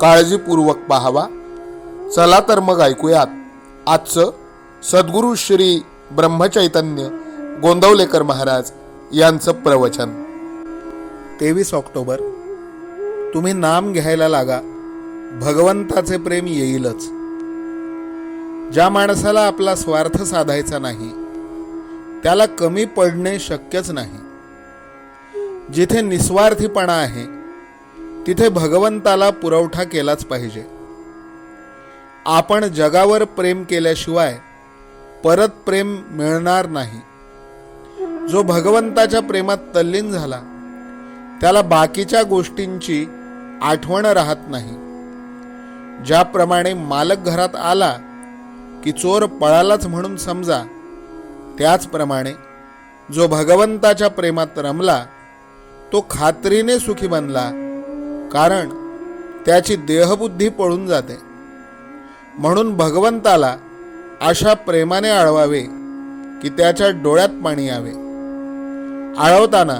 काळजीपूर्वक पाहावा. चला तर मग ऐकूयात. आजचं सद्गुरू श्री ब्रह्मचैतन्य गोंदवलेकर महाराज यांचं प्रवचन. तेवीस ऑक्टोबर. तुम्ही नाम घ्यायला लागा. भगवंताचे प्रेम येईलच. ज्या माणसाला आपला स्वार्थ साधायचा नाही त्याला कमी पडणे शक्यच नाही. जिथे निस्वार्थीपणा आहे तिथे भगवंताला पुरवठा केलाच पाहिजे. आपण जगावर प्रेम केल्याशिवाय परत प्रेम मिळणार नाही. जो भगवंताच्या प्रेमात तल्लीन झाला त्याला बाकीच्या गोष्टींची आठवण राहत नाही. ज्याप्रमाणे मालक घरात आला की चोर पळालाच म्हणून समजा त्याचप्रमाणे जो भगवंताच्या प्रेमात रमला तो खात्रीने सुखी बनला कारण त्याची देहबुद्धी पळून जाते. म्हणून भगवंताला अशा प्रेमाने आळवावे की त्याच्या डोळ्यात पाणी यावे. आळवताना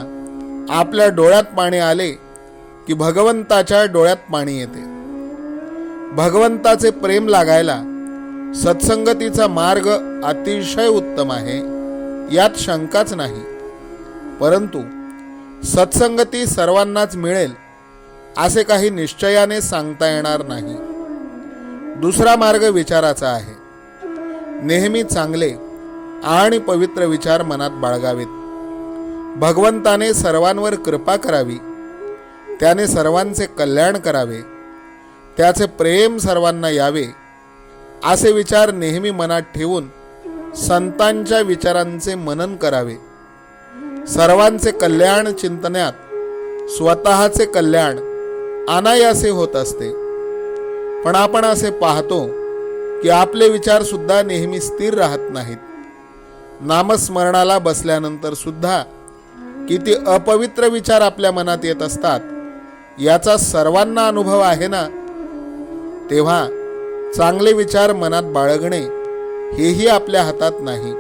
आपल्या डोळ्यात पाणी आले की भगवंताच्या डोळ्यात पाणी येते. भगवंताचे प्रेम लागायला सत्संगतीचा मार्ग अतिशय उत्तम आहे यात शंकाच नाही. परंतु सत्संगती सर्वांनाच मिळेल असे काही निश्चयाने सांगता येणार नाही. दुसरा मार्ग विचाराचा आहे. नेहमी चांगले आणि पवित्र विचार मनात बाळगावेत. भगवंताने सर्वांवर कृपा करावी. त्याने सर्वांचे कल्याण करावे. त्याचे प्रेम सर्वांना यावे. असे विचार नेहमी मनात ठेवून संतांच्या विचारांचे मनन करावे. सर्वांचे कल्याण चिंतण्यात स्वतःचे कल्याण अनायासे होत असते. पण आपण असे पाहतो की आपले विचार सुद्धा नेहमी स्थिर राहत नाहीत. नामस्मरणाला बसल्यानंतर सुद्धा किती अपवित्र विचार आपल्या मनात येत असतात याचा सर्वांना अनुभव आहे ना? तेव्हा चांगले विचार मनात बाळगणे हेही आपल्या हातात नाही.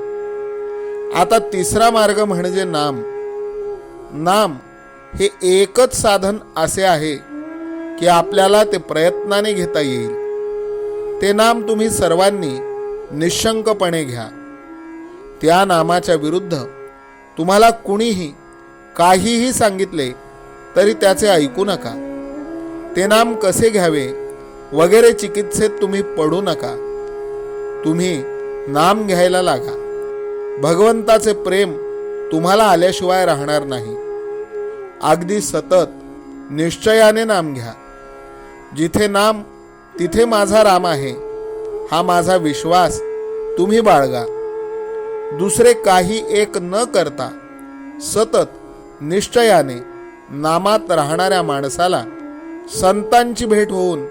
आता तिसरा मार्ग म्हणजे नाम. नाम हे एकच साधन असे आहे की आपल्याला ते प्रयत्नाने घेता येईल. ते नाम तुम्ही सर्वांनी निशंकपणे घ्या. त्या नामाच्या विरुद्ध तुम्हाला कुणीही काहीही सांगितले तरी त्याचे ऐकू नका. ते नाम कसे घ्यावे वगैरे चिकित्सेत तुम्ही पडू नका. तुम्ही नाम घ्यायला लागा. भगवंताचे प्रेम तुम्हाला आल्याशिवाय राहणार नाही. अगदी सतत निश्चयाने नाम घ्या. जिथे नाम तिथे माझा राम आहे. हा माझा विश्वास. तुम्ही बाळगा. दुसरे काही एक न करता सतत निश्चयाने नामात राहणाऱ्या माणसाला संतांची भेट होऊन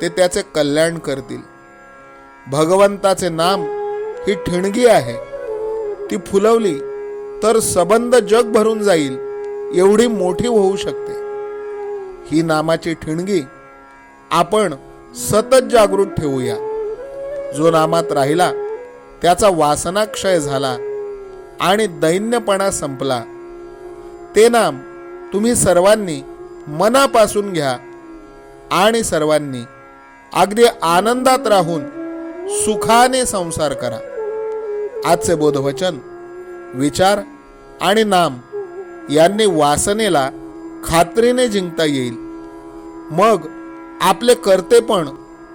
ते त्याचे कल्याण करतील. भगवंताचे नाम ही ठिणगी आहे. ती फुलवली तर सबंध जग भरून जाईल एवढी मोठी होऊ शकते. ही नामाची ठिणगी आपण सतत जागृत ठेवूया. जो नामात राहिला त्याचा वासनाक्षय झाला आणि दैन्यपणा संपला. ते नाम तुम्ही सर्वांनी मनापासून घ्या आणि सर्वांनी अगदी आनंदात राहून सुखाने संसार करा. आजचे बोधवचन विचार आणि नाम यांनी वासनेला खात्रीने जिंकता येईल. मग आपले कर्तेपण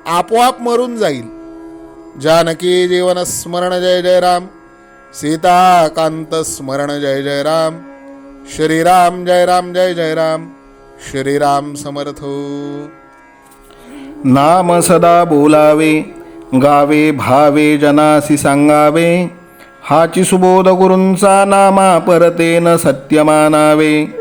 आपोआप मरून जाईल. जानकी जीवन स्मरण जय जय राम. सीताकांत स्मरण जय जय राम. श्रीराम जय राम जय जय राम. श्रीराम समर्थ. नाम सदा बोलावे गावे भावे जनासी सांगावे हाची सुबोध गुरूंचा नामा परतेन सत्य मानावे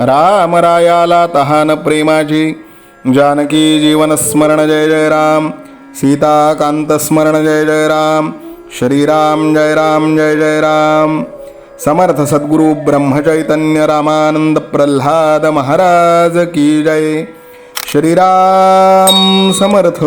रामरायाला तहान प्रेमाची. जानकी जीवन स्मरण जय जय राम. सीताकान्तस्मरण जय जय राम. श्रीराम जय राम जय जय राम. समर्थ सद्गुरु ब्रह्मचैतन्य रामानंद प्रल्हाद महाराज की जय. श्रीराम समर्थ.